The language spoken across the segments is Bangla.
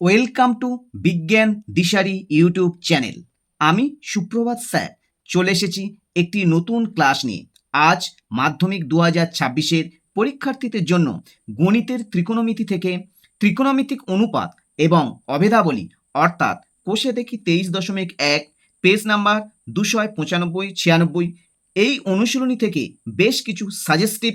ওয়েলকাম টু বিজ্ঞান দিশারি ইউটিউব চ্যানেল আমি সুপ্রভাত স্যার। চলে এসেছি একটি নতুন ক্লাস নিয়ে। আজ মাধ্যমিক দু হাজার ছাব্বিশের পরীক্ষার্থীদের জন্য গণিতের ত্রিকোণমিতি থেকে ত্রিকোণমিতিক অনুপাত এবং অভেদাবলী, অর্থাৎ কোষে দেখি তেইশ দশমিক এক পেজ নাম্বার দুশো পঁচানব্বই, ছিয়ানব্বই, এই অনুশীলনী থেকে বেশ কিছু সাজেস্টিভ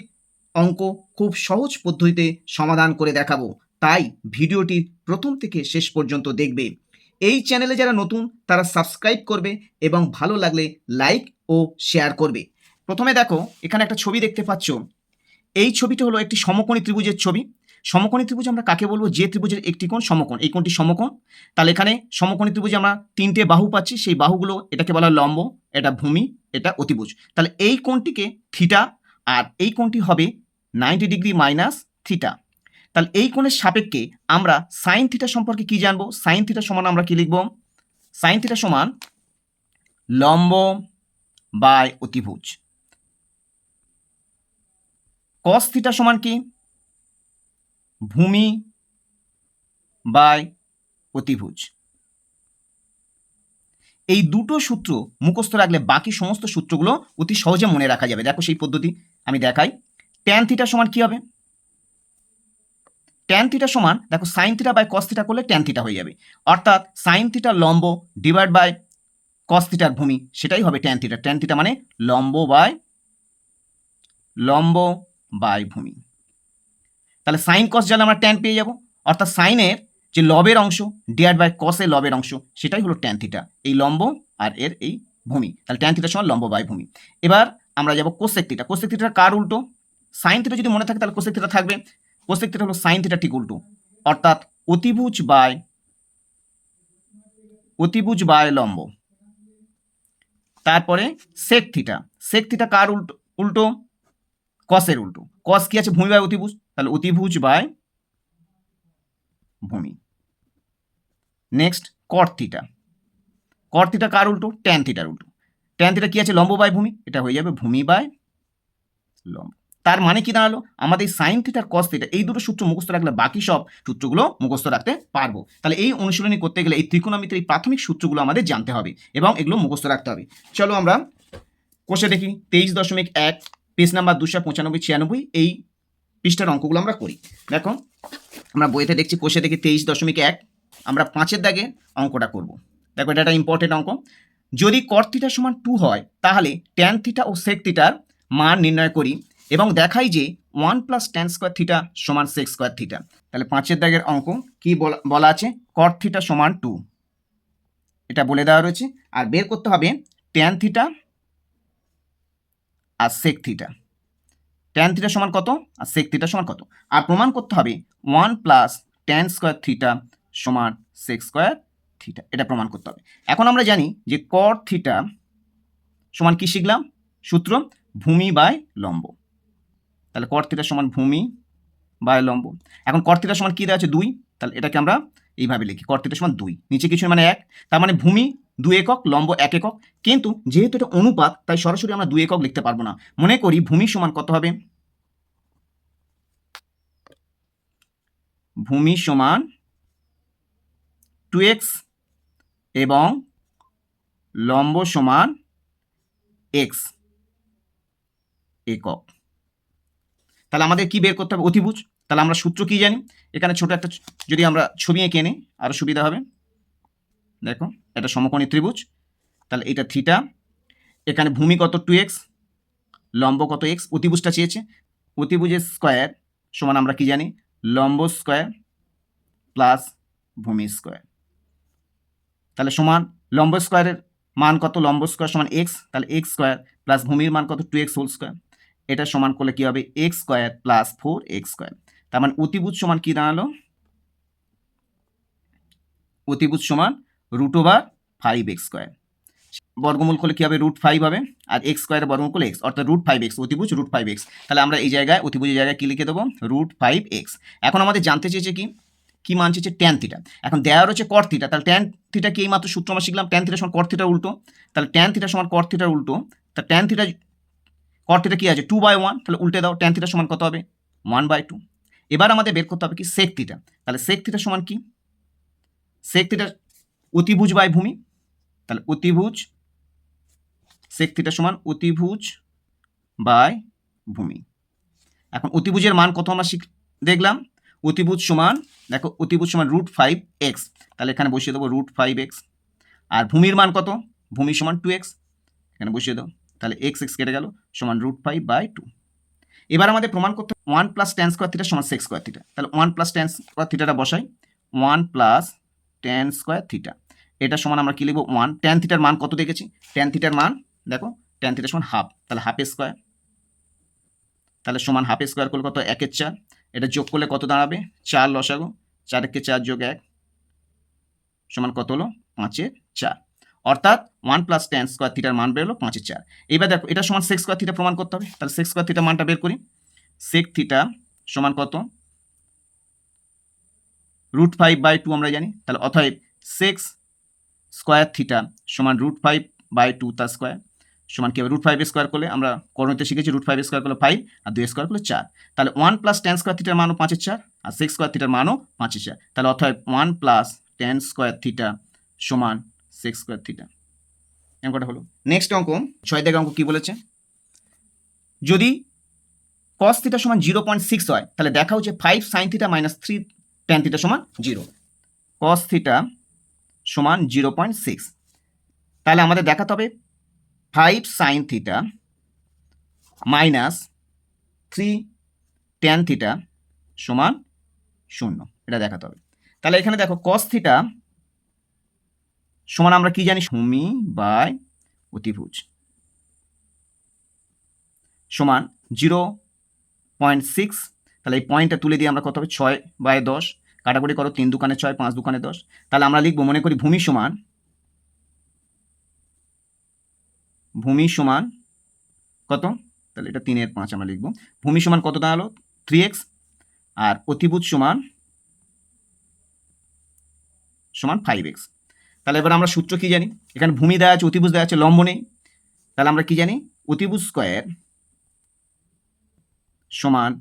অঙ্ক খুব সহজ পদ্ধতিতে সমাধান করে দেখাবো। তাই ভিডিওটির প্রথম থেকে শেষ পর্যন্ত দেখবে। এই চ্যানেলে যারা নতুন, তারা সাবস্ক্রাইব করবে এবং ভালো লাগলে লাইক ও শেয়ার করবে। প্রথমে দেখো, এখানে একটা ছবি দেখতে পাচ্ছ। এই ছবিটা হলো একটি সমকোণী ত্রিভুজের ছবি। সমকোণী ত্রিভুজ আমরা কাকে বলব? যে ত্রিভুজের একটি কোণ সমকোণ। এই কোণটি সমকোণ। তাহলে এখানে সমকোণী ত্রিভুজে আমরা তিনটে বাহু পাচ্ছি। সেই বাহুগুলো, এটাকে বলা লম্ব, এটা ভূমি, এটা অতিভুজ। তাহলে এই কোণটিকে থিটা আর এই কোণটি হবে নাইনটি ডিগ্রি মাইনাস থিটা তাহলে এই কোণের সাপেক্ষে আমরা সাইন থিটা সম্পর্কে কি জানব? সাইন থিটা সমান আমরা কি লিখব? সাইন থিটা সমান লম্ব বাই অতিভুজ। কস থিটা সমান কি? ভূমি বাই অতিভুজ। এই দুটো সূত্র মুখস্থ রাখলে বাকি সমস্ত সূত্রগুলো অতি সহজে মনে রাখা যাবে। দেখো সেই পদ্ধতি আমি দেখাই। ট্যান থিটা সমান কি হবে? ট্যান থিটা সমান, দেখো sine theta by cos theta করলে ট্যান থিটা হয়ে যাবে। অর্থাৎ সাইন থিটা লম্ব ডিভাইড বাই কস থিটার ভূমি, সেটাই হবে ট্যান থিটা ট্যান থিটা মানে লম্ব বাই লম্ব বাই ভূমি। তাহলে সাইন কস জানলে আমরা ট্যান পেয়ে যাব। অর্থাৎ সাইনের যে লবের অংশ ডিভাইড বাই কসের লবের অংশ, সেটাই হলো ট্যান থিটা এই লম্ব আর এর এই ভূমি। তাহলে ট্যান থিটার সমান লম্ব বাই ভূমি। এবার আমরা যাব কোসেক থিটা কোসেক থিটা কার উল্টো? সাইন থিটা যদি মনে থাকে তাহলে কোসেক থিটা থাকবে। কোসেক থিটা হলো সাইন থিটা ঠিক উল্টো অর্থাৎ অতিভুজ বাই অতিভুজ বাই লম্ব। তারপরে সেক থিটা সেক থিটা কার উল্টো উল্টো? কসের উল্টো। কস কি আছে? ভূমি বাই অতিভুজ। তাহলে অতিভুজ বাই ভূমি। Next cot theta cot theta কার উল্টো? ট্যান থিটার উল্টো। ট্যান থিটা কি আছে? লম্ব বাই ভূমি। এটা হয়ে যাবে ভূমি বাই লম্ব। তার মানে কি দাঁড়াল? আমাদের সাইন থিটার কস থিটা এই দুটো সূত্র মুখস্থ রাখলে বাকি সব সূত্রগুলো মুখস্থ রাখতে পারব। তাহলে এই অনুশীলনী করতে গেলে এই ত্রিকোণমিতির এই প্রাথমিক সূত্রগুলো আমাদের জানতে হবে এবং এগুলো মুখস্থ রাখতে হবে। চলো আমরা কোষে দেখি। তেইশ দশমিক এক, পেজ নাম্বার দুশো পঁচানব্বই, ছিয়ানব্বই, এই পৃষ্ঠার অঙ্কগুলো আমরা করি। দেখো, আমরা বইতে দেখছি কোষে দেখি তেইশ দশমিক এক, আমরা পাঁচের দাগে অঙ্কটা করব। দেখো, এটা একটা ইম্পর্টেন্ট অঙ্ক। যদি কর থিটা সমান টু হয়, তাহলে ট্যান থিটা ও সেক থিটার মান নির্ণয় করি। এবং দেখাই যে one plus tan square theta সমান সিক্স স্কোয়ার থিটা তাহলে পাঁচের দাগের অঙ্ক কি বলা আছে? কর থিটা সমান টু এটা বলে দেওয়া রয়েছে। আর বের করতে হবে ট্যান থিটা আর সেক থিটা ট্যান থিটা সমান কত? আর সেক থিটা সমান কত? আর প্রমাণ করতে হবে one plus tan square theta সমান সেক্স স্কোয়ার থিটা এটা প্রমাণ করতে হবে। এখন আমরা জানি যে কর থিটা সমান কি শিখলাম? সূত্র ভূমি বাই লম্ব। তাহলে কর সমান ভূমি বাই লম্ব এখন কর সমান কী দেওয়া আছে? দুই। তাহলে এটাকে আমরা এইভাবে লিখি। কর সমান দুই। নিচে কিছু মানে এক। তার মানে ভূমি দুই একক, লম্ব এক একক। কিন্তু যেহেতু এটা অনুপাত, তাই সরাসরি আমরা দুই একক লিখতে পারব না। মনে করি ভূমি সমান কত হবে? ভূমি সমান টু এক্স এবং লম্ব সমান এক্স একক। তাহলে আমাদের কি বের করতে হবে? অতিভুজ। তাহলে আমরা সূত্র কি জানি? এখানে ছোট একটা যদি আমরা ছবি এঁকে নিই আরও সুবিধা হবে। দেখো, এটা সমকোণী ত্রিভুজ। তাহলে এটা থিটা। এখানে ভূমি কত? Two x. লম্ব কত? এক্স। অতিভুজটা চেয়েছে। অতিভুজের স্কোয়ার সমান আমরা কি জানি? লম্ব স্কোয়ার প্লাস ভূমি স্কোয়ার। তাহলে সমান লম্ব স্কোয়ারের মান কত? লম্ব স্কোয়ার সমান এক্স। তাহলে এক্স স্কোয়ার প্লাস ভূমির মান কত? Two x whole square. এটা সমান করলে কী হবে? X square plus four x square তার মানে অতিভুজ সমান কী দাঁড়াল? অতিভুজ সমান root over five x square বর্গমূল করলে কী হবে? রুট ফাইভ হবে। আর এক্স স্কোয়ারের বর্গমূল করলে এক্স অর্থাৎ রুট ফাইভ এক্স অতিভুজ রুট ফাইভ এক্স তাহলে আমরা এই জায়গায়, অতিভুজের জায়গায় কী লিখে দেবো? রুট ফাইভ এক্স এখন আমাদের জানতে চেয়েছে কি? কি মান চেয়েছে? ট্যান থিটা এখন দেওয়া রয়েছে কর থিটা তাহলে ট্যান থিটা কি এই মাত্র সূত্র আমরা শিখলাম? ট্যান থিটা সমান কর থিটার উল্টো। তাহলে ট্যান থিটা সমান কর থিটার উল্টো। তা ট্যান থিটা কর থিটা কি আছে? টু বাই ওয়ান তাহলে উল্টে দাও ট্যান থিটা সমান কত হবে? ওয়ান বাই টু এবার আমাদের বের করতে হবে কি? সেক থিটা তাহলে সেক থিটা সমান কি? সেক থিটা অতিভুজ বাই ভূমি। তাহলে অতিভুজ সেক থিটা সমান অতিভুজ বাই ভূমি। এখন অতিভুজের মান কত আমরা শিখ দেখলাম? অতিভুজ সমান, দেখো, অতিভুজ সমান রুট ফাইভ এক্স তাহলে এখানে বসিয়ে দেবো রুট ফাইভ এক্স আর ভূমির মান কত? ভূমি সমান টু এক্স এখানে বসিয়ে দাও। তাহলে এক্স এক্স কেটে গেল। সমান রুট ফাইভ বাই টু এবার আমাদের প্রমাণ করতে one plus tan square theta সমান সিক্স স্কোয়ার থিটা তাহলে ওয়ান প্লাস টেন স্কোয়ার থিটাটা বসাই। One plus tan square theta এটা সমান আমরা কী লিখব? ওয়ান টেন থিটার মান কত দেখেছি? টেন থিটার মান, দেখো টেন থিটার সমান হাফ তাহলে হাফ স্কোয়ার তাহলে সমান হাফ স্কোয়ার করলে কত? একের চার। এটা যোগ করলে কত দাঁড়াবে? চার লসাগো। চারকে চার যোগ এক। সমান কত হলো? পাঁচের চার। অর্থাৎ ওয়ান প্লাস টেন স্কোয়ার থিটার মান বেরোলো পাঁচের চার। এবার দেখো, এটা সমান সিক্স স্কোয়ার থিটা প্রমাণ করতে হবে। তাহলে সিক্স স্কোয়ার থিটা মানটা বের করি। সেক থিটা সমান কত? রুট ফাইভ বাই টু আমরা জানি। তাহলে অতএব সিক্স স্কোয়ার থিটা সমান রুট ফাইভ বাই টু তার স্কোয়ার সমান কি হবে? রুট ফাইভ স্কোয়ার করলে আমরা করণতে শিখেছি রুট ফাইভ স্কোয়ার করলে ফাইভ আর দুই স্কোয়ার করলে চার। তাহলে ওয়ান প্লাস টেন স্কোয়ার থিটার মানও পাঁচের চার আর সিক্স স্কোয়ার থিটার মানও পাঁচের চার। তাহলে অতএব one plus tan square theta সমান সিক্স স্কোয়ার থিটা অঙ্কটা হলো? নেক্সট অঙ্ক, ছয় দাগের অঙ্ক কী বলেছে? যদি কস থিটা সমান জিরো পয়েন্ট সিক্স হয়, তাহলে দেখা হচ্ছে five sine theta minus three tan theta সমান জিরো কস থিটা সমান জিরো পয়েন্ট সিক্স তাহলে আমাদের দেখাতে হবে five sine theta minus three tan theta সমান শূন্য। এটা দেখাতে হবে। তাহলে এখানে দেখো কস থিটা সমান আমরা কি জানি? ভূমি বাই অতিভুজ। সমান জিরো পয়েন্ট সিক্স, তাহলে এই পয়েন্টটা তুলে দিয়ে আমরা কত হবে? ছয় বাই দশ। কাটাকুটি করো, তিন দোকানে ছয়, পাঁচ দোকানে দশ। তাহলে আমরা লিখব, মনে করি ভূমি সমান ভূমি সমান কত? তাহলে এটা তিনের পাঁচ আমরা লিখব। ভূমি সমান কত দাঁড়াল? Three x. আর অতিভুজ সমান সমান ফাইভ এক্স। তাহলে এবার আমরা সূত্র কি জানি? এখানে ভূমি দেওয়া আছে, অতিভুজ দেওয়া আছে, লম্ব নেই। তাহলে আমরা কি জানি? অতিভুজ স্কোয়ার সমান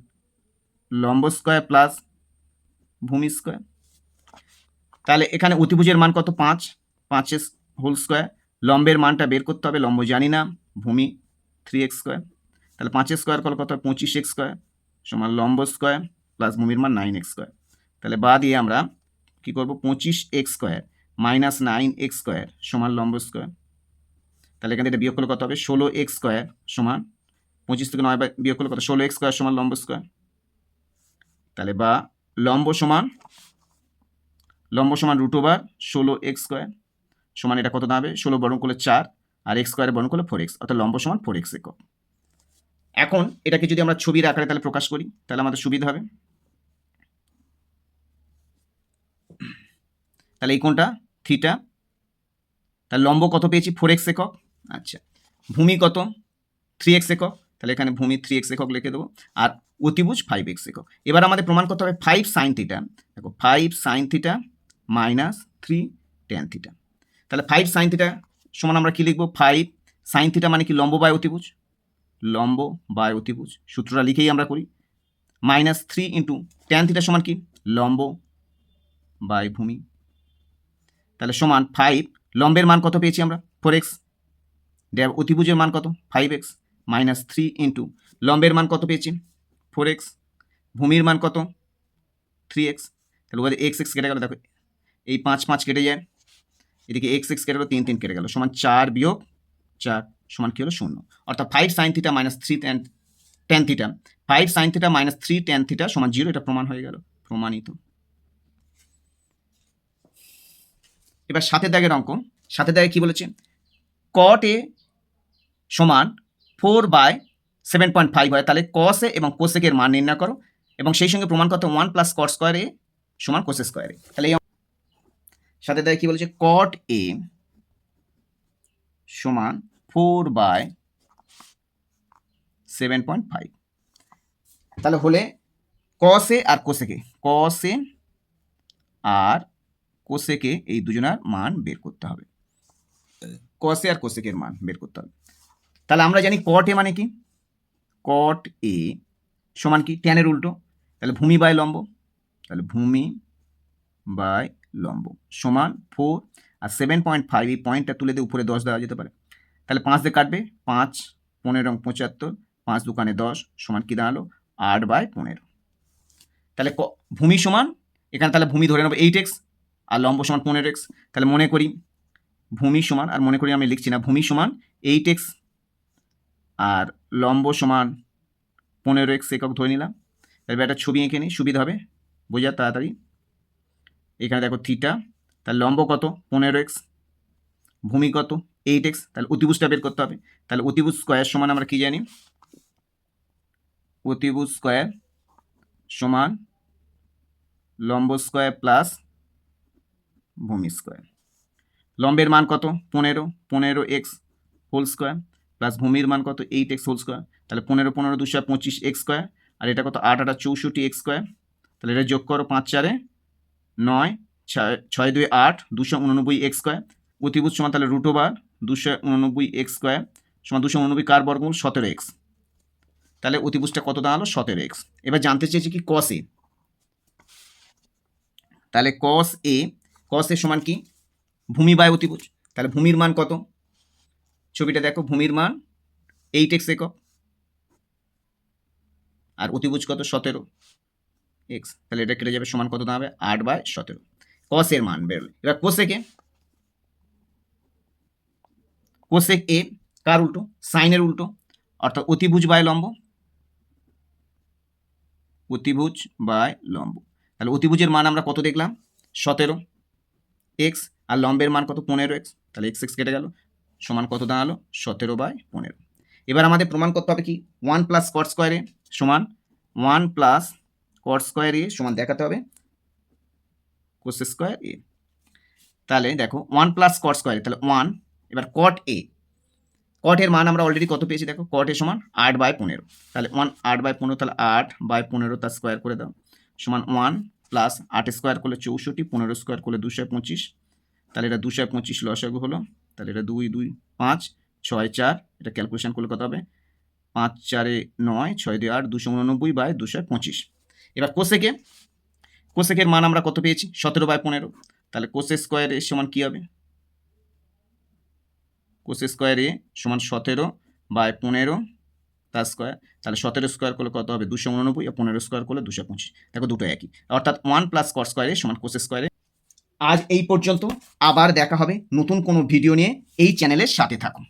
লম্ব স্কোয়ার প্লাস ভূমি স্কোয়ার। তাহলে এখানে অতিভুজের মান কত? পাঁচ। পাঁচের হোল স্কোয়ার। লম্বের মানটা বের করতে হবে, লম্ব জানি না। ভূমি থ্রি এক্স স্কোয়ার। তাহলে পাঁচের স্কোয়ার করলে কত? হয় পঁচিশ এক্স স্কোয়ার সমান লম্ব স্কোয়ার প্লাস ভূমির মান নাইন এক্স স্কোয়ার। তাহলে বা দিয়ে আমরা কী করব? পঁচিশ x square. Minus nine x square সমান লম্ব স্কোয়ার। তাহলে এখানে এটা বিয়োগ করলে কত হবে? ষোলো এক্স স্কোয়ার সমান পঁচিশ থেকে নয় বিয়োগ করলে কত? ষোলো এক্স স্কোয়ার সমান লম্ব স্কোয়ার। তাহলে বা লম্ব সমান লম্ব সমান রুট ওভার ষোলো এক্স স্কোয়ার সমান এটা কত দাঁড়াবে? ষোলো বর্ণ করলে চার আর এক্স স্কোয়ারে বর্ণ করলে ফোর এক্স, অর্থাৎ লম্ব সমান ফোর এক্স একক। এখন এটাকে যদি আমরা ছবির আকারে তাহলে প্রকাশ করি, তাহলে আমাদের সুবিধা হবে। তাহলে এই কোনটা থিটা তাহলে লম্ব কত পেয়েছি? ফোর এক্স একক। আচ্ছা। ভূমি কত? থ্রি এক্স একক। তাহলে এখানে ভূমি থ্রি এক্স একক লিখে দেবো। আর অতিভুজ ফাইভ এক্স একক। এবার আমাদের প্রমাণ করতে হবে ফাইভ সাইন থিটা দেখো five sine theta minus three tan theta তাহলে ফাইভ সাইন থিটা সমান আমরা কী লিখব? ফাইভ সাইন থিটা মানে কি? লম্ব বাই অতিভুজ। লম্ব বাই অতিভুজ। সূত্রটা লিখেই আমরা করি। Minus three into tan theta সমান কি? লম্ব বাই ভূমি। তাহলে সমান ফাইভ লম্বের মান কত পেয়েছি আমরা? ফোর এক্স অতিভুজের মান কত? Five x minus three into লম্বের মান কত পেয়েছি? ফোর এক্স ভূমির মান কত? থ্রি এক্স তাহলে ওদের এক্স এক্স কেটে গেল, দেখো, এই পাঁচ পাঁচ কেটে যায়, এদিকে এক্স এক্স কেটে গেলো, তিন তিন কেটে গেল, সমান চার বিয়োগ চার, সমান কী হলো? শূন্য, অর্থাৎ five sine theta minus three tan tan theta five sine theta minus three tan theta সমান জিরো এটা প্রমাণ হয়ে গেল, প্রমাণিত। এবার সাথে দাগের অঙ্ক। সাথে দাগে কি বলেছে? কট এ সমান four by seven point five হয়। তাহলে কস এ এবং কোসেকের মান নির্ণয় করো এবং সেই সঙ্গে প্রমাণ করতে one plus cot square A সমান কোসে স্কোয়ার এ। তাহলে এই সাথে দাগে কি বলেছে? কট এ সমান four by seven point five তাহলে হলে কসে আর কোসেকে কসে আর কোসেকে এই দুজনার মান বের করতে হবে। কসে আর কোসেকের মান বের করতে হবে। তাহলে আমরা জানি কট এ মানে কি? কট এ সমান কি? ট্যানের উল্টো। তাহলে ভূমি বাই লম্ব। তাহলে ভূমি বাই লম্ব সমান ফোর আর সেভেন পয়েন্ট ফাইভ এই পয়েন্টটা তুলে দিয়ে উপরে দশ দেওয়া যেতে পারে। তাহলে পাঁচ দিয়ে কাটবে। পাঁচ, পনেরো পঁচাত্তর। পাঁচ দোকানে দশ সমান কী দাঁড়াল? আট বাই পনেরো। তাহলে ভূমি সমান, এখানে তাহলে ভূমি ধরে নেব এইট এক্স আর লম্ব সমান পনেরো এক্স, তাহলে মনে করি ভূমি সমান, আর মনে করি আমি লিখছি না, ভূমি সমান এইট এক্স, আর লম্ব সমান পনেরো এক্স একক ধরে নিলাম। এবার একটা ছবি এঁকে নিই, সুবিধা হবে বোঝা তাড়াতাড়ি। এখানে দেখো থিটা তাহলে লম্ব কত? পনেরো এক্স, ভূমি কত? এইট এক্স, তাহলে অতিভুজটা বের করতে হবে। তাহলে অতিভুজ স্কোয়ার সমান আমরা কী জানি? অতিভুজ স্কোয়ার সমান লম্ব স্কোয়ার প্লাস ভূমি স্কোয়ার লম্বের মান কত? পনেরো। পনেরো এক্স হোল স্কোয়ার প্লাস ভূমির মান কত? এইট এক্স হোল স্কোয়ার তাহলে পনেরো পনেরো দুশো পঁচিশ এক্স স্কোয়ার আর এটা কত? আট, আটা চৌষট্টি এক্স স্কোয়ার তাহলে এটা যোগ করো পাঁচ, চারে নয়, ছয় ছয়, দুই, আট, দুশো উননব্বই এক্স স্কোয়ার অতিভুজ সমান তাহলে রুট ওভার দুশো উননব্বই এক্স স্কোয়ার সমান দুশো উননব্বই কার বর্গমূল? সতেরো এক্স তাহলে অতিভুজটা কত দাঁড়াল? সতেরো এক্স এবার জানতে চেয়েছি কি কস এ তাহলে কস এ কস এ সমান কি? ভূমি বাই অতিভুজ তাহলে ভূমির মান কত? ছবিটা দেখো, ভূমির মান এইট এক্স একক। আর অতিভুজ কত? সতেরো এক্স তাহলে এটা কেটে যাবে, সমান কত দাঁড়াবে আট বাই সতেরো। কসের মান বেরোবে এবার কোসেকে কোসেক এ কার উল্টো? সাইনের উল্টো। অর্থাৎ অতিভুজ বাই লম্ব। অতিভুজ বাই লম্ব। তাহলে অতিভুজের মান আমরা কত দেখলাম? সতেরো। এক্স আর লম্বের মান কত? পনেরো এক্স তাহলে এক্স এক্স কেটে গেল। সমান কত দাঁড়াল? সতেরো বাই পনেরো। এবার আমাদের প্রমাণ করতে হবে কি? ওয়ান প্লাস কট স্কোয়ারে সমান one plus cot square A সমান দেখাতে হবে। কোস স্কোয়ার এ তাহলে দেখো ওয়ান প্লাস কট স্কোয়ার তাহলে ওয়ান এবার কট এ কটের মান আমরা অলরেডি কত পেয়েছি দেখো? কট এ সমান আট বাই পনেরো। তাহলে ওয়ান আট বাই পনেরো, তাহলে আট বাই পনেরো তার স্কোয়ার করে দাও। সমান ওয়ান প্লাস আট স্কোয়ার করলে চৌষট্টি, পনেরো স্কোয়ার করলে দুশো পঁচিশ। তাহলে এটা দুশো পঁচিশ লসাগু হলো। তাহলে এটা দুই দুই, পাঁচ, ছয়, চার, এটা ক্যালকুলেশন করলে কত হবে? পাঁচ, চারে নয়, ছয়, দুই, আট, দুশো উননব্বই বাই দুশো পঁচিশ। এবার কোসেকে কোসেকের মান আমরা কত পেয়েছি? সতেরো বাই পনেরো। তাহলে কোসে স্কোয়ার সমান কী হবে? কোসে স্কোয়ার সমান সতেরো বাই পনেরো। তার স্কোয়ার তাহলে সতেরো স্কোয়ার করলে কত হবে? দুশো উননব্বই আর পনেরো স্কোয়ার করলে দুশো পঁচিশ। দেখো দুটো একই। অর্থাৎ ওয়ান প্লাস কর স্কোয়ারে সমান কোস স্কোয়ারে আজ এই পর্যন্ত। আবার দেখা হবে নতুন কোনো ভিডিও নিয়ে। এই চ্যানেলের সাথে থাকুন।